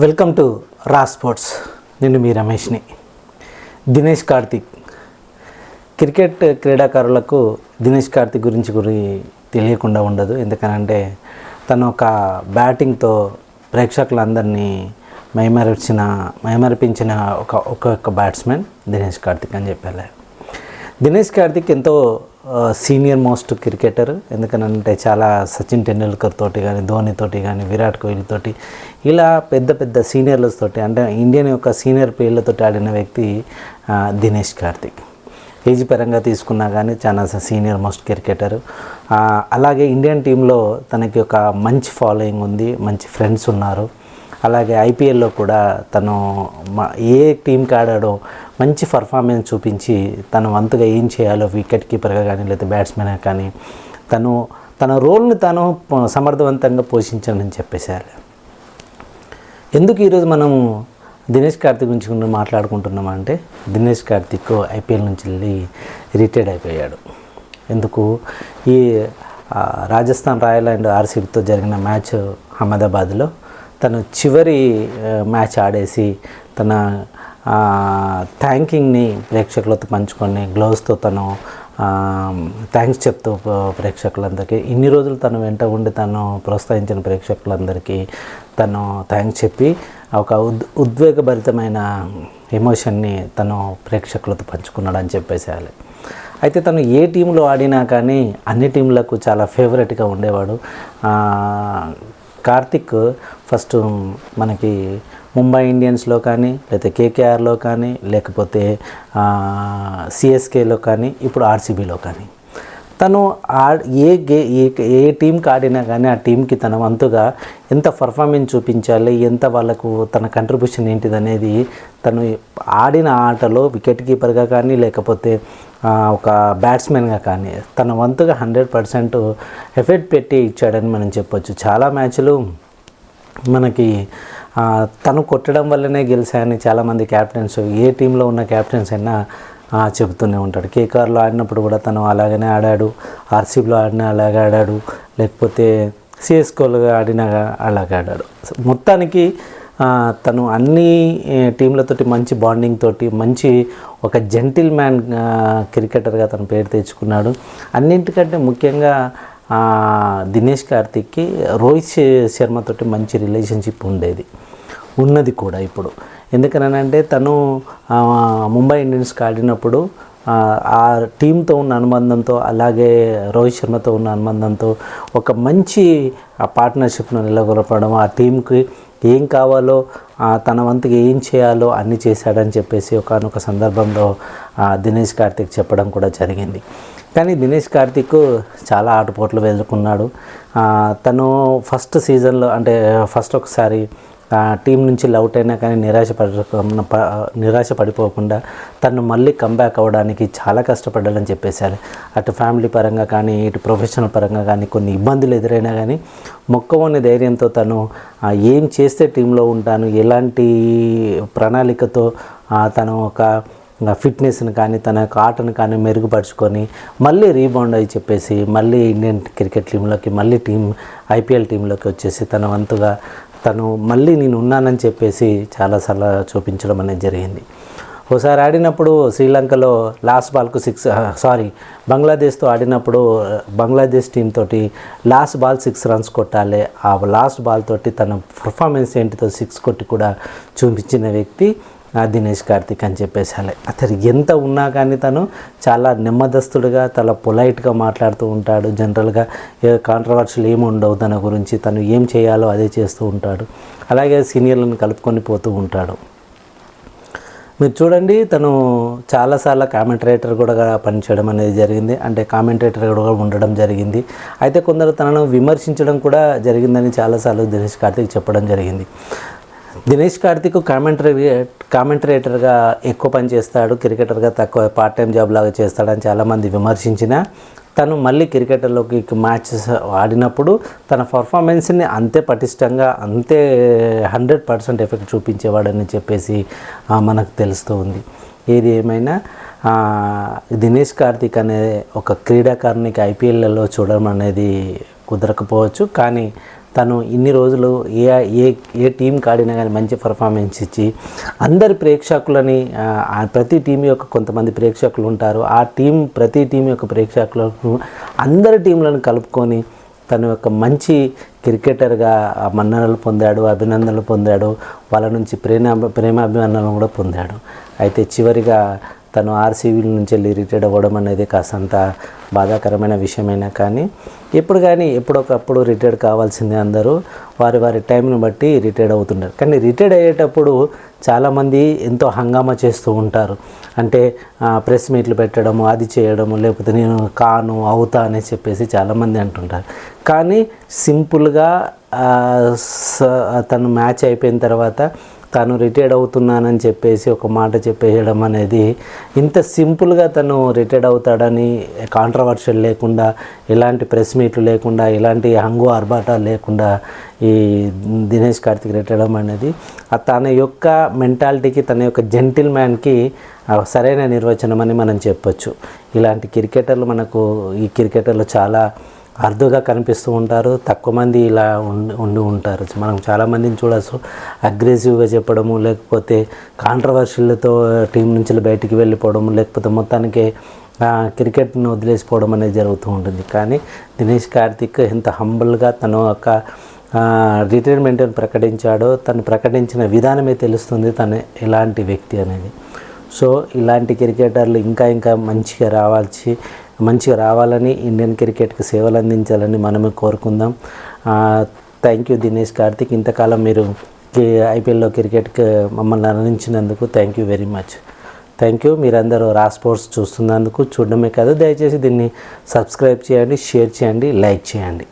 Welcome to రా sports. నేను మీ రమేష్ని. దినేష్ కార్తిక్. క్రికెట్ క్రీడాకారులకు దినేష్ కార్తిక్ గురించి గురి తెలియకుండా ఉండదు. ఎందుకనంటే తను ఒక బ్యాటింగ్తో ప్రేక్షకులందరినీ మైమరిచిన మైమరిపించిన ఒక ఒక్కొక్క బ్యాట్స్మెన్ దినేష్ కార్తిక్ అని చెప్పారు దినేష్ కార్తిక్ ఎంతో సీనియర్ మోస్ట్ క్రికెటర్ ఎందుకనంటే చాలా సచిన్ టెండూల్కర్ తోటి కానీ ధోని తోటి కానీ విరాట్ కోహ్లీ తోటి ఇలా పెద్ద పెద్ద సీనియర్లతోటి అంటే ఇండియన్ యొక్క సీనియర్ పేర్లతో ఆడిన వ్యక్తి దినేష్ కార్తిక్ ఏజ్ పరంగా తీసుకున్నా కానీ చాలా సీనియర్ మోస్ట్ క్రికెటర్ అలాగే ఇండియన్ టీంలో తనకి ఒక మంచి ఫాలోయింగ్ ఉంది మంచి ఫ్రెండ్స్ ఉన్నారు. అలాగే ఐపీఎల్లో కూడా తను ఏ టీంకి ఆడాడో మంచి పర్ఫార్మెన్స్ చూపించి తన వంతుగా ఏం చేయాలో వికెట్ కీపర్గా కానీ లేదా బ్యాట్స్మెన్గా కానీ తను తన రోల్ని తను సమర్థవంతంగా పోషించానని చెప్పేసేయాలి ఎందుకు ఈరోజు మనం దినేష్ కార్తిక్ గురించి గురించి మాట్లాడుకుంటున్నాం అంటే దినేష్ కార్తిక్ ఐపీఎల్ నుంచి వెళ్ళి రిటైర్డ్ అయిపోయాడు. ఎందుకు? ఈ రాజస్థాన్ రాయల్ అండ్ ఆర్సీబీతో జరిగిన మ్యాచ్ అహ్మదాబాద్లో తను చివరి మ్యాచ్ ఆడేసి తన థ్యాంకింగ్ని ప్రేక్షకులతో పంచుకొని గ్లోవ్స్తో తను థ్యాంక్స్ చెప్తూ ప్రేక్షకులందరికీ ఇన్ని రోజులు తను వెంట ఉండి తను ప్రోత్సహించిన ప్రేక్షకులందరికీ తను థ్యాంక్స్ చెప్పి ఒక ఉద్ ఉద్వేగభరితమైన ఎమోషన్ని తను ప్రేక్షకులతో పంచుకున్నాడు అని చెప్పేసేయాలి అయితే తను ఏ టీంలో ఆడినా కానీ అన్ని టీంలకు చాలా ఫేవరెట్గా ఉండేవాడు. కార్తిక్ ఫస్ట్ మనకి ముంబై ఇండియన్స్లో కానీ లేకపోతే కేకేఆర్లో కానీ లేకపోతే సిఎస్కేలో కానీ ఇప్పుడు ఆర్సీబీలో కానీ. తను ఆ ఏ గే ఏ ఏ టీంకి ఆడినా కానీ ఆ టీంకి తన వంతుగా ఎంత పర్ఫార్మెన్స్ చూపించాలి ఎంత వాళ్ళకు తన కంట్రిబ్యూషన్ ఏంటిది అనేది తను ఆడిన ఆటలో వికెట్ కీపర్గా కానీ లేకపోతే ఒక బ్యాట్స్మెన్గా కానీ తన వంతుగా హండ్రెడ్ పర్సెంట్ ఎఫెక్ట్ పెట్టి ఇచ్చాడని మనం చెప్పొచ్చు. చాలా మ్యాచ్లు మనకి తను కొట్టడం వల్లనే గెలిచాయని చాలామంది క్యాప్టెన్స్ ఏ టీంలో ఉన్న క్యాప్టెన్స్ అయినా చెబుతూనే ఉంటాడు. కేకేఆర్లో ఆడినప్పుడు కూడా తను అలాగనే ఆడాడు. ఆర్సీబీలో ఆడినా అలాగే ఆడాడు. లేకపోతే సిఎస్కోలుగా ఆడిన అలాగే ఆడాడు. మొత్తానికి తను అన్ని టీంలతోటి మంచి బాండింగ్ తోటి మంచి ఒక జెంటిల్ మ్యాన్ క్రికెటర్గా తన పేరు తెచ్చుకున్నాడు. అన్నింటికంటే ముఖ్యంగా దినేష్ కార్తిక్కి రోహిత్ శర్మతోటి మంచి రిలేషన్షిప్ ఉండేది. ఉన్నది కూడా ఇప్పుడు. ఎందుకనంటే తను ముంబై ఇండియన్స్కి ఆడినప్పుడు ఆ, టీంతో ఉన్న అనుబంధంతో అలాగే రోహిత్ శర్మతో ఉన్న అనుబంధంతో ఒక మంచి పార్ట్నర్షిప్ను నెలకొల్పడం ఆ టీంకి ఏం కావాలో తన వంతుగా ఏం చేయాలో అన్నీ చేశాడని చెప్పేసి ఒకనొక సందర్భంలో దినేష్ కార్తిక్ చెప్పడం కూడా జరిగింది. కానీ దినేష్ కార్తిక్ చాలా ఆటపోట్లు వెళ్తున్నాడు తను ఫస్ట్ సీజన్లో అంటే ఫస్ట్ ఒకసారి టీం నుంచి లౌట్ అయినా కానీ నిరాశ పడకుండా నిరాశ పడిపోకుండా తను మళ్ళీ కంబ్యాక్ అవ్వడానికి చాలా కష్టపడ్డాలని చెప్పేశారు. అటు ఫ్యామిలీ పరంగా కానీ ఇటు ప్రొఫెషనల్ పరంగా కానీ కొన్ని ఇబ్బందులు ఎదురైనా కానీ మొక్కవని ధైర్యంతో తను ఏం చేస్తే టీంలో ఉంటాను ఎలాంటి ప్రణాళికతో తను ఒక ఫిట్నెస్ని కానీ తన యొక్క ఆటను కానీ మెరుగుపరుచుకొని మళ్ళీ రీబౌండ్ అయి చెప్పేసి మళ్ళీ ఇండియన్ క్రికెట్ టీంలోకి మళ్ళీ టీం ఐపీఎల్ టీంలోకి వచ్చేసి తన వంతుగా తను మళ్ళీ నేను ఉన్నానని చెప్పేసి చాలాసార్లు చూపించడం అనేది జరిగింది. ఒకసారి ఆడినప్పుడు శ్రీలంకలో లాస్ట్ బాల్కు సిక్స్ సారీ బంగ్లాదేశ్తో ఆడినప్పుడు బంగ్లాదేశ్ టీం తోటి లాస్ట్ బాల్ సిక్స్ రన్స్ కొట్టాలి. ఆ లాస్ట్ బాల్ తోటి తన పర్ఫార్మెన్స్ ఏంటితో సిక్స్ కొట్టి కూడా చూపించిన వ్యక్తి దినేష్ కార్తిక్ అని చెప్పేసి అతను ఎంత ఉన్నా కానీ తను చాలా నెమ్మదస్తుడుగా చాలా పొలైట్గా మాట్లాడుతూ ఉంటాడు. జనరల్గా కాంట్రవర్షియల్ ఏమి ఉండవు తన గురించి. తను ఏం చేయాలో అదే చేస్తూ ఉంటాడు. అలాగే సీనియర్లను కలుపుకొని పోతూ ఉంటాడు. మీరు చూడండి తను చాలాసార్లు కామెంటరేటర్ కూడా పనిచేయడం అనేది జరిగింది. అంటే కామెంటేటర్ కూడా ఉండడం జరిగింది. అయితే కొందరు తనను విమర్శించడం కూడా జరిగిందని చాలాసార్లు దినేష్ కార్తిక్ చెప్పడం జరిగింది. దినేష్ కార్తిక్ కామెంటరీ కామెంటరేటర్గా ఎక్కువ పని చేస్తాడు క్రికెటర్గా తక్కువ పార్ట్ టైం జాబ్ లాగా చేస్తాడని చాలామంది విమర్శించిన తను మళ్ళీ క్రికెటర్లోకి మ్యాచెస్ ఆడినప్పుడు తన పర్ఫార్మెన్స్ని అంతే పటిష్టంగా అంతే హండ్రెడ్ పర్సెంట్ ఎఫెక్ట్ చూపించేవాడని చెప్పేసి మనకు తెలుస్తూ ఉంది. ఏది ఏమైనా దినేష్ కార్తిక్ అనే ఒక క్రీడాకారునికి ఐపీఎల్లలో చూడడం అనేది కుదరకపోవచ్చు. కానీ తను ఇన్ని రోజులు ఏ ఏ ఏ టీం ఆడినా కానీ మంచి పర్ఫార్మెన్స్ ఇచ్చి అందరి ప్రేక్షకులని ప్రతి టీం యొక్క కొంతమంది ప్రేక్షకులు ఉంటారు. ఆ టీం ప్రతి టీం యొక్క ప్రేక్షకులను అందరి టీంలను కలుపుకొని తను యొక్క మంచి క్రికెటర్గా మన్ననలు పొందాడు అభినందనలు పొందాడు వాళ్ళ నుంచి ప్రేమ ప్రేమాభిమానాలను కూడా పొందాడు. అయితే చివరిగా తను ఆర్సీబీ నుంచి వెళ్ళి రిటైర్డ్ అవ్వడం అనేది కాస్తంత బాధాకరమైన విషయమైనా కానీ ఎప్పుడు కానీ ఎప్పుడొకప్పుడు రిటైర్డ్ కావాల్సిందే అందరూ. వారి వారి టైంని బట్టి రిటైర్డ్ అవుతుంటారు. కానీ రిటైర్డ్ అయ్యేటప్పుడు చాలామంది ఎంతో హంగామా చేస్తూ ఉంటారు. అంటే ప్రెస్ మీట్లు పెట్టడము అది చేయడము లేకపోతే నేను కాను అవుతా అని చెప్పేసి చాలామంది అంటుంటారు. కానీ సింపుల్గా తను మ్యాచ్ అయిపోయిన తర్వాత తాను రిటైర్డ్ అవుతున్నానని చెప్పేసి ఒక మాట చెప్పేయడం అనేది ఇంత సింపుల్గా తను రిటైర్డ్ అవుతాడని కాంట్రవర్షియల్ లేకుండా ఎలాంటి ప్రెస్ మీట్లు లేకుండా ఎలాంటి హంగు ఆర్భాటాలు లేకుండా ఈ దినేష్ కార్తిక్ రిటైర్డ్ అవ్వడం అనేది తన యొక్క మెంటాలిటీకి తన యొక్క జెంటిల్ మ్యాన్కి సరైన నిర్వచనం అని మనం చెప్పొచ్చు. ఇలాంటి క్రికెటర్లు మనకు ఈ క్రికెటర్లు చాలా అరుదుగా కనిపిస్తూ ఉంటారు తక్కువ మంది ఇలా ఉండి ఉండి ఉంటారు. మనం చాలామందిని చూడవచ్చు అగ్రెసివ్గా చెప్పడము లేకపోతే కాంట్రవర్షియల్తో టీం నుంచి బయటికి వెళ్ళిపోవడం లేకపోతే మొత్తానికి క్రికెట్ను వదిలేసిపోవడం అనేది జరుగుతూ ఉంటుంది. కానీ దినేష్ కార్తిక్ ఎంత హంబుల్గా తను ఒక రిటైర్మెంట్ ప్రకటించాడో. తను ప్రకటించిన విధానమే తెలుస్తుంది తను ఎలాంటి వ్యక్తి అనేది. సో ఇలాంటి క్రికెటర్లు ఇంకా ఇంకా మంచిగా రావాల్సి మంచిగా రావాలని ఇండియన్ క్రికెట్కి సేవలు అందించాలని మనమే కోరుకుందాం. Thank you Dinesh Karthik. ఇంతకాలం మీరు ఐపీఎల్లో క్రికెట్కి మమ్మల్ని అందించినందుకు thank you very much thank you మీరందరూ రా స్పోర్ట్స్ చూస్తున్నందుకు చూడడమే కాదు దయచేసి దీన్ని సబ్స్క్రైబ్ చేయండి షేర్ చేయండి లైక్ చేయండి.